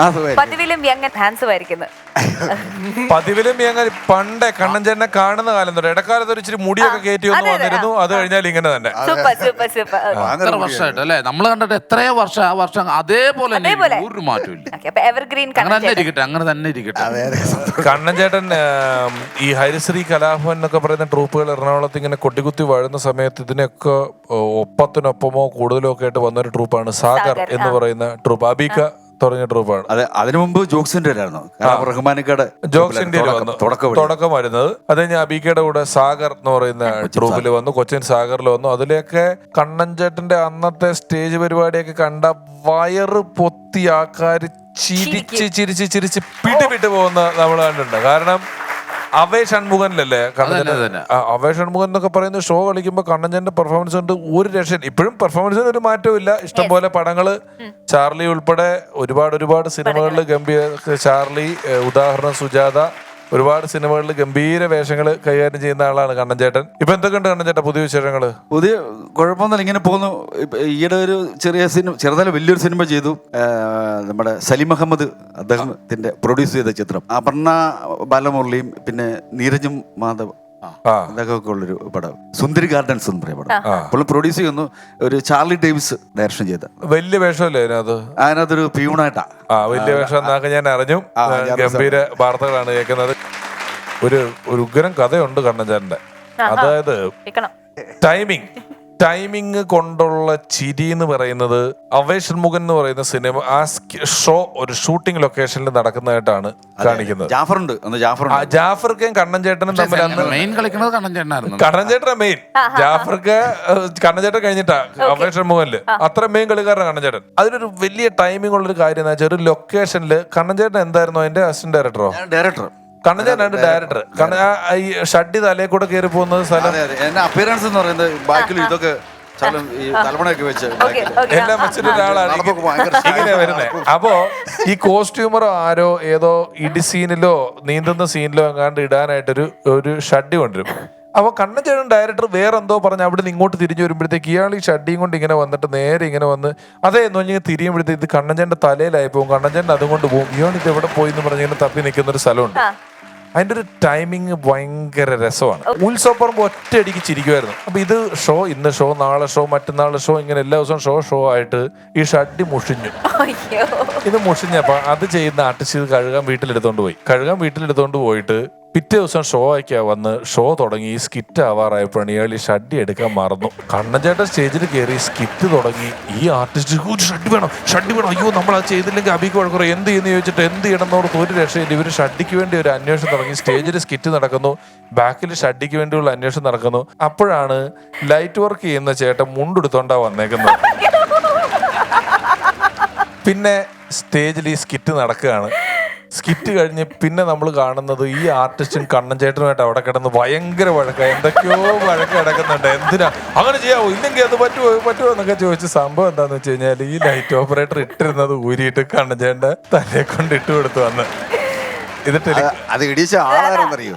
പതിവിലും പണ്ട് പതിവിലും ഞങ്ങൾ പണ്ടേ കണ്ണൻചേട്ടനെ കാണുന്ന കാലം തൊട്ട് ഇടക്കാലത്ത് ഒരു ഇച്ചിരി മുടിയൊക്കെ കയറ്റി ഒന്ന് വന്നിരുന്നു. അത് കഴിഞ്ഞാൽ ഇങ്ങനെ തന്നെ. സൂപ്പർ സൂപ്പർ സൂപ്പർ എത്ര വർഷമായിട്ട് അല്ലേ? നമ്മൾ കണ്ടിട്ട് എത്രയോ വർഷം ആ വർഷം അതേപോലെ തന്നെ അതേപോലെ. ഇരിക്കും. ഒരു മാറ്റവും അപ്പൊ എവർഗ്രീൻ അങ്ങനെ തന്നെ ഇരിക്കട്ടെ അങ്ങനെ തന്നെ ഇരിക്കട്ടെ. കണ്ണൻ ചേട്ടൻ ആം, ഈ ഹരിശ്രീ കലാഭവൻ എന്നൊക്കെ പറയുന്ന ട്രൂപ്പുകൾ എറണാകുളത്ത് ഇങ്ങനെ കൊട്ടിക്കുത്തി വാഴുന്ന സമയത്ത് ഇതിനൊക്കെ ഓ, ഒപ്പത്തിനൊപ്പമോ കൂടുതലോ ഒക്കെ ആയിട്ട് വന്നൊരു ട്രൂപ്പാണ് സാഗർ സാഗർ, എന്ന് പറയുന്ന ട്രൂപ്പ്. അബിക തുടങ്ങിയ ട്രൂപ്പാണ് അതെ അതിനു മുമ്പ് ജോക്സിന്റെ ആയിരുന്നു കാരണം റഹ്മാനിക്കയുടെ ജോക്സ് ഇന്ത്യയിൽ വന്നു. തുടക്കം വരുന്നത് അത് കഴിഞ്ഞ് അബിക്കയുടെ കൂടെ സാഗർ എന്ന് പറയുന്ന ട്രൂപ്പിൽ വന്നു. കൊച്ചിൻ സാഗറിൽ വന്നു. അതിലേക്ക് കണ്ണൻചേട്ടന്റെ അന്നത്തെ സ്റ്റേജ് പരിപാടിയൊക്കെ കണ്ട വയറ് പൊത്തി ആൾക്കാർ ചിരിച്ച് ചിരിച്ച് ചിരിച്ച് പിടി വിട്ട് പോകുന്ന നമ്മൾ കണ്ടിട്ടുണ്ട്. കാരണം അവേ ഷൺമുഖനിലല്ലേ? കണ്ണഞ്ചേട്ടൻ അവേ ഷൺമുഖൻ എന്നൊക്കെ പറയുന്ന ഷോ കളിക്കുമ്പോൾ കണ്ണഞ്ചന്റെ പെർഫോമൻസ് കൊണ്ട് ഒരു രക്ഷ ഇപ്പോഴും പെർഫോമൻസിന് ഒരു മാറ്റവും ഇല്ല ഇഷ്ടംപോലെ പടങ്ങൾ ചാർലി ഉൾപ്പെടെ ഒരുപാട് ഒരുപാട് സിനിമകളിൽ ഗംഭീര ചാർലി ഉദാഹരണം സുജാത ഒരുപാട് സിനിമകളിൽ ഗംഭീര വേഷങ്ങൾ കൈകാര്യം ചെയ്യുന്ന ആളാണ് കണ്ണൻ ചേട്ടൻ ഇപ്പൊ എന്തൊക്കെയുണ്ട് കണ്ണൻചേട്ടൻ പുതിയ വിശേഷങ്ങൾ പുതിയ കുഴപ്പമൊന്നുമില്ല ഇങ്ങനെ പോകുന്നു. ഈയിടെ ഒരു ചെറിയ സിനിമ ചെറുതല്ല വലിയൊരു സിനിമ ചെയ്തു. നമ്മുടെ സലീം അഹമ്മദ് അദ്ദേഹത്തിന്റെ പ്രൊഡ്യൂസ് ചെയ്ത ചിത്രം. അപർണ ബാലമുരളിയും പിന്നെ നീരജും മാധവ് ഇതൊക്കെ ഉള്ളൊരു പടം. സുന്ദരി ഗാർഡൻസ് എന്ന് പറയുന്ന പടം. അപ്പോൾ പ്രൊഡ്യൂസ് ചെയ്യുന്നു ഒരു ചാർലി ഡേവിസ് ഡയറക്ഷൻ ചെയ്ത. വലിയ വേഷമല്ലേ അതിനകത്ത്? അതിനകത്തൊരു പ്യൂണായിട്ടാ. വലിയ വേഷം എന്നൊക്കെ ഞാൻ അറിഞ്ഞു. ഗംഭീര വാർത്തകളാണ് കേൾക്കുന്നത്. ഒരു ഒരു ഉഗ്രം കഥയുണ്ട് കണ്ണഞ്ചാരന്റെ അതായത് കേൾക്കണം. ടൈമിംഗ് ടൈമിംഗ് കൊണ്ടുള്ള ചിരി എന്ന് പറയുന്നത് അവേഷൻ മുഖൻ എന്ന് പറയുന്ന സിനിമ ആ ഷോ ഒരു ഷൂട്ടിംഗ് ലൊക്കേഷനിൽ നടക്കുന്നതായിട്ടാണ് കാണിക്കുന്നത്. ജാഫറുണ്ട് ആ ജാഫർക്കയും കണ്ണൻചേട്ടനും തമ്മിൽ അന്ന് മെയിൻ കളിക്കുന്നത് കണ്ണൻ ചേട്ടനായിരുന്നു മെയിൻ ജാഫർക്ക് കണ്ണൻചേട്ടൻ കഴിഞ്ഞിട്ടാ അവേഷൻ ഷൺമുഖനിൽ അത്ര മെയിൻ കളിക്കാരനാണ് കണ്ണൻചേട്ടൻ. അതിനൊരു വലിയ ടൈമിംഗ് ഉള്ള ഒരു കാര്യം എന്ന് വെച്ചാൽ ഒരു ലൊക്കേഷനിൽ കണ്ണൻചേട്ടൻ എന്തായിരുന്നു അതിന്റെ അസിസ്റ്റന്റ് ഡയറക്ടറോ ഡയറക്ടർ കണ്ണൻചേട്ടനാണ് ഡയറക്ടർ കാരണം ആ ഈ ഷഡ്ഡി തലയിൽ കൂടെ കയറി പോകുന്നത് സ്ഥലം അതെ അതെ. എന്റെ അപ്പിയറൻസ് എന്ന് പറയുന്നത് ബാക്കിൽ ഇതൊക്കെ ശകലം ഈ തലമുണയൊക്കെ വെച്ച് ഓക്കെ ഓക്കേ, എല്ലാം വെച്ചിട്ട് ഒരാളാണ്. നടപ്പൊക്കെ ഭയങ്കര ഇങ്ങനെ വരുന്നത് അപ്പോ ഈ കോസ്റ്റ്യൂമറോ ആരോ ഏതോ ഇടി സീനിലോ നീന്തുന്ന സീനിലോ എങ്ങാണ്ട് ഇടാനായിട്ടൊരു ഒരു ഷഡ്ഡി കൊണ്ടുവരും. അപ്പൊ കണ്ണഞ്ചേട്ടൻ ഡയറക്ടർ വേറെ എന്തോ പറഞ്ഞ് അവിടെ നിന്ന് ഇങ്ങോട്ട് തിരിഞ്ഞു വരുമ്പോഴത്തേക്ക് ഇയാൾ ഈ ഷഡ്ഡിയും കൊണ്ട് ഇങ്ങനെ വന്നിട്ട് നേരെ ഇങ്ങനെ വന്ന് അതേ എന്ന് പറഞ്ഞാൽ തിരിയുമ്പോഴത്തേക്ക് ഇത് കണ്ണഞ്ചേന്റെ തലയിലായി പോകും കണ്ണഞ്ചേട്ടൻ അതും കൊണ്ട് പോകും ഇയാൾ ഇത് എവിടെ പോയി എന്ന് പറഞ്ഞ് ഇങ്ങനെ തപ്പി നിൽക്കുന്ന ഒരു സ്ഥലമുണ്ട്. ആ. അതിന്റെ ഒരു ടൈമിങ് ഭയങ്കര രസമാണ്. ഉത്സവപ്പറമ്പ് ഒറ്റയടിക്ക് ചിരിക്കുമായിരുന്നു. അപ്പൊ ഇത് ഷോ ഇന്ന് ഷോ നാളെ ഷോ മറ്റന്നാളെ ഷോ ഇങ്ങനെ എല്ലാ ദിവസവും ഷോ ഷോ ആയിട്ട് ഈ ഷഡ്ഡി മുഷിഞ്ഞു. ഇത് മുഷിഞ്ഞപ്പോ അത് ചെയ്യുന്ന ആർട്ടിസ്റ്റ് കഴുകാൻ വീട്ടിലെടുത്തോണ്ട് പോയി. കഴുകാൻ വീട്ടിലെടുത്തോണ്ട് പോയിട്ട് പിറ്റേ ദിവസം ഷോ ആയിക്കാ വന്ന് ഷോ തുടങ്ങി സ്കിറ്റ് ആവാറായപ്പോൾ ഇയാൾ ഈ ഷഡ്ഡി എടുക്കാൻ മറന്നു. കണ്ണഞ്ചേട്ടൻ സ്റ്റേജിൽ കയറി സ്കിറ്റ് തുടങ്ങി. ഈ ആർട്ടിസ്റ്റ് ഷഡ്ഡി വേണം ഷഡ്ഡി വേണം. അയ്യോ നമ്മൾ അത് ചെയ്തില്ലെങ്കിൽ അഭിക്ക് വഴക്കുറ എന്ത് ചെയ്യുന്നു ചോദിച്ചിട്ട് എന്ത് ചെയ്യണമെന്നോർത്ത് ഒരു രക്ഷയില്ല. ഇവർ ഷഡ്ഡിക്ക് വേണ്ടി ഒരു അന്വേഷണം തുടങ്ങി. സ്റ്റേജിൽ സ്കിറ്റ് നടക്കുന്നു ബാക്കിൽ ഷഡ്ഡിക്ക് വേണ്ടിയുള്ള അന്വേഷണം നടക്കുന്നു. അപ്പോഴാണ് ലൈറ്റ് വർക്ക് ചെയ്യുന്ന ചേട്ടൻ മുണ്ടെടുത്തോണ്ടാ വന്നേക്കുന്നത്. പിന്നെ സ്റ്റേജിൽ ഈ സ്കിറ്റ് നടക്കുകയാണ്. സ്കിറ്റ് കഴിഞ്ഞ് പിന്നെ നമ്മൾ കാണുന്നത് ഈ ആർട്ടിസ്റ്റും കണ്ണൻ ചേട്ടനുമായിട്ട് അവിടെ കിടന്ന് ഭയങ്കര വഴക്ക. എന്തൊക്കെയോ വഴക്ക് കിടക്കുന്നുണ്ട്. എന്തിനാ? അങ്ങനെ ചെയ്യാവോ? ഇല്ലെങ്കിൽ അത് പറ്റുമോ പറ്റുമോ എന്നൊക്കെ ചോദിച്ച സംഭവം എന്താന്ന് വെച്ച് കഴിഞ്ഞാൽ ഈ ലൈറ്റ് ഓപ്പറേറ്റർ ഇട്ടിരുന്നത് ഊരിയിട്ട് കണ്ണൻ ചേട്ടന്റെ തന്നെ കൊണ്ട് ഇട്ട് കൊടുത്തു വന്ന്. അത് ഇടിച്ച ആളാരെന്നറിയോ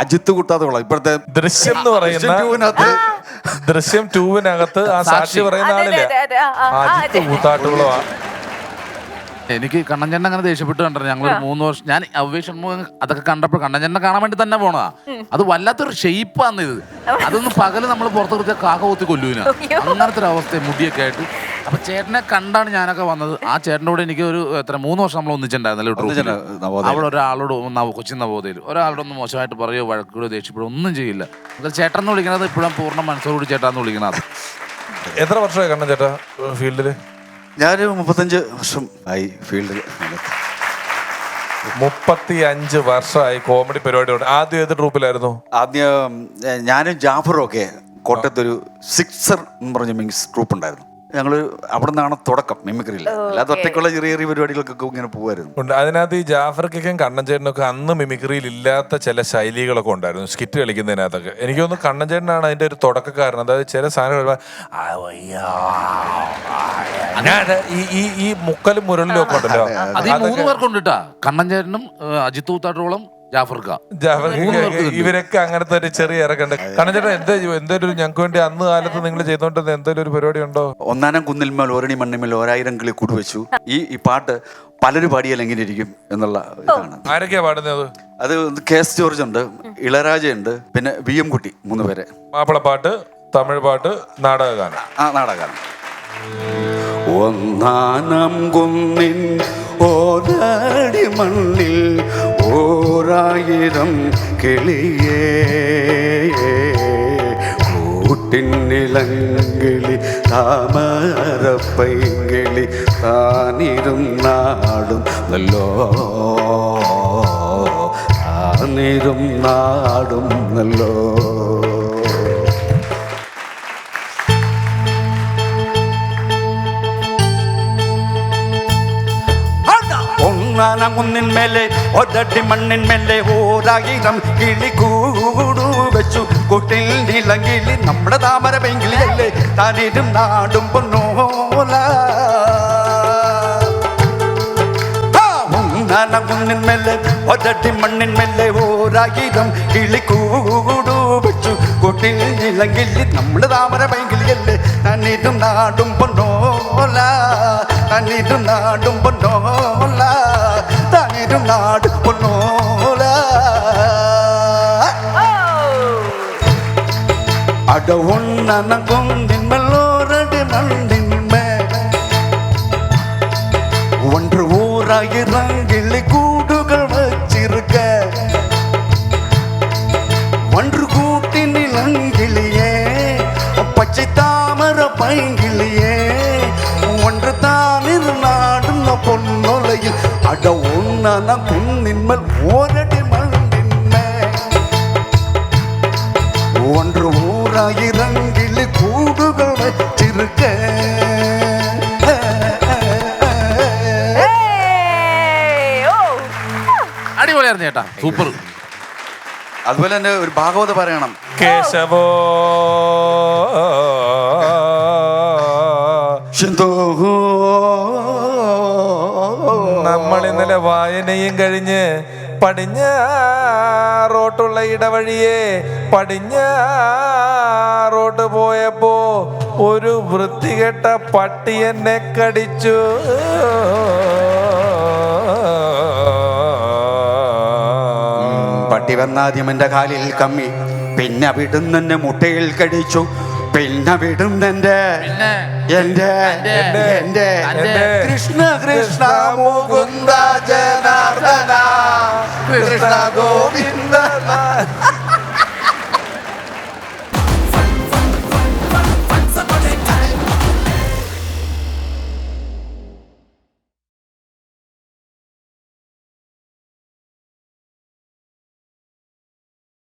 അജിത്ത് കൂട്ടാതെ കൊള്ളാം ഇപ്പോഴത്തെ ദൃശ്യം എന്ന് പറയുന്ന ടൂവിനകത്ത് ദൃശ്യം ടൂവിനകത്ത് ആ സാക്ഷി പറയുന്ന ആളില്ല? അജിത്ത് കൂത്താട്ടുകളോ എനിക്ക് കണ്ണൻചേട്ടൻ അങ്ങനെ ദേഷ്യപ്പെട്ട് കണ്ടത് ഞങ്ങൾ ഒരു മൂന്ന് വർഷം ഞാൻ അവേഷൻ അതൊക്കെ കണ്ടപ്പോൾ കണ്ണൻചേട്ടനെ കാണാൻ വേണ്ടി തന്നെ പോണതാ. അത് വല്ലാത്തൊരു ഷെയ്പ്പാന്ന് ഇത്. അതൊന്ന് പകൽ നമ്മൾ പുറത്ത് കൊടുത്ത കാക്ക കൊത്തി കൊല്ലൂന. അങ്ങനത്തെ ഒരു അവസ്ഥ മുടിയൊക്കെ ആയിട്ട്. അപ്പൊ ചേട്ടനെ കണ്ടാണ് ഞാനൊക്കെ വന്നത്. ആ ചേട്ടന്റെ കൂടെ എനിക്ക് ഒരു എത്ര മൂന്ന് വർഷം നമ്മൾ ഒന്നിച്ചിട്ടുണ്ടായിരുന്നല്ലോ. അവിടെ ഒരാളോട് കൊച്ചി നവോദയിൽ നവോദയയിൽ. ഒരാളോട് ഒന്ന് മോശമായിട്ട് പറയുകയോ വഴക്കുകളോ ദേഷ്യപ്പെടുകയോ ഒന്നും ചെയ്യില്ല. ചേട്ടൻ എന്ന് വിളിക്കുന്നത് ഇപ്പോഴും പൂർണ മനസ്സോടുകൂടി ചേട്ടാന്ന് വിളിക്കുന്നത് എത്ര വർഷമായി കണ്ണൻ ചേട്ടാ ഫീൽഡിൽ? ഞാനൊരു മുപ്പത്തഞ്ച് വർഷം ആയി ഫീൽഡിൽ മുപ്പത്തി അഞ്ച് വർഷമായി കോമഡി പരിപാടി ആദ്യം ഏത് ട്രൂപ്പിലായിരുന്നു? ആദ്യം ഞാനും ജാഫറും ഒക്കെ കോട്ടയത്തൊരു സിക്സർ എന്ന് പറഞ്ഞ മീൻസ് ട്രൂപ്പ് ഉണ്ടായിരുന്നു ഞങ്ങൾ അവിടെ നിന്നാണ് തുടക്കം മിമിക്രിയിൽ അല്ലാതെ ഒറ്റയ്ക്കുള്ള ചെറിയ ചെറിയ പരിപാടികൾക്കൊക്കെ ഇങ്ങനെ പോകുമായിരുന്നു. ഉണ്ട്. അതിനകത്ത് ഈ ജാഫർക്കും കണ്ണഞ്ചേട്ടനൊക്കെ അന്ന് മിമിക്രിയിൽ ഇല്ലാത്ത ചില ശൈലികളൊക്കെ ഉണ്ടായിരുന്നു. സ്കിറ്റ് കളിക്കുന്നതിനകത്തൊക്കെ. എനിക്ക് തോന്നുന്നു കണ്ണൻചേട്ടനാണ് അതിന്റെ ഒരു തുടക്കക്കാരൻ അതായത് ചില സാധനങ്ങൾ വരുമ്പോ, "ആ, വയ്യ, ആ, ഞാൻ ഈ ഈ ഈ മുക്കലും മുരളിലും ഒക്കെ ഉണ്ടല്ലോ. അത് ഈ മൂന്ന് പേർക്കുണ്ട് കേട്ടാ കണ്ണൻചേട്ടനും അജിത് അജിത്ത് കൂത്താട്ടോളം ജാഫർക്ക. ഇവരൊക്കെ അങ്ങനത്തെ ഒരു ചെറിയ ഇറക്കുണ്ട്. കാരണം ചേട്ടാ എന്താ എന്തൊരു ഞങ്ങൾക്ക് വേണ്ടി അന്ന് കാലത്ത് നിങ്ങൾ ചെയ്തോണ്ടിരുന്ന എന്തെങ്കിലും ഒരു പരിപാടി ഉണ്ടോ? ഒന്നാനം കുന്നിൽമേൽ ഓരണി മണ്ണിന്മേൽ ഓരായിരം കിളി കൂടുവച്ചു. ഈ ഈ പാട്ട് പലരും പാടിയാൽ എങ്ങനെ ഇരിക്കും എന്നുള്ള ഇതാണ്. ആരൊക്കെയാ പാടുന്നത് അത്? കെ എസ് ജോർജ് ഉണ്ട് ഇളരാജ ഉണ്ട് പിന്നെ വി എം കുട്ടി മൂന്ന് പേര്. മാപ്പിളപ്പാട്ട് തമിഴ് പാട്ട് നാടകഗാനം. ആ നാടകഗാനം. ഒന്നാനം കുന്നിൻ ഓരാടി മണ്ണിൽ ഓരായിരം കിളിയേ കൂട്ടിനിലങ്കിളി താമരപ്പൈങ്കിളി താനിരുന്നാടും നല്ലോ താനിരും നാടും നല്ലോ ഒന്നാനം കുന്നിന്മേലെ ഒരടി മണ്ണിന്മേലെ ഓരായിരം കിളി കൂടു വെച്ചു. കുട്ടിൽ നിലങ്കിളി നമ്മുടെ താമര പെങ്കിളിയല്ലേ തനിരും നാടും പൊന്നോല. കുന്നിന്മേലെ ഒരടി മണ്ണിന്മേലെ ഓരായിരം കിളി കൂടു വെച്ചു. കുട്ടിൽ നിലങ്കിളി നമ്മുടെ താമര പെങ്കിളിയല്ലേ തനിരും നാടും പൊന്നോല. നാടും പൊന്നോല. கட்டும் நாடு பொன்னோல. அட உன்னனக்கும் நின்மல்லோரடி நன்னின்ம ஒன்று ஊராயிரங்கிலி கூ ஒன்ன குன்னின் மேல் ஓரடி மண்டின் ஒன்று ஊராயிரங்கில் கூடுகள் வச்சிருக்க ഏയ്! ഓ അടിപൊളിയായിരുന്നു ചേട്ടാ സൂപ്പർ അതുപോലെ തന്നെ ഒരു ഭാഗവത പറയണം കേശവോ ഇന്നലെ വായനയും കഴിഞ്ഞ് പടിഞ്ഞാറോട്ടുള്ള ഇടവഴിയെ പടിഞ്ഞാറോട്ട് പോയപ്പോ ഒരു വൃത്തികെട്ട പട്ടി എന്നെ കടിച്ചു. പട്ടി വന്നാദ്യം എന്റെ കാലിൽ കമ്മി പിന്നെ വിടുന്നെന്നെ മുട്ടയിൽ കടിച്ചു. പിന്നെ വിടും എന്റെ. എന്റെ. എന്റെ. കൃഷ്ണ കൃഷ്ണ മുകുന്ദ ജനാർദ്ദന. കൃഷ്ണ ഗോവിന്ദ.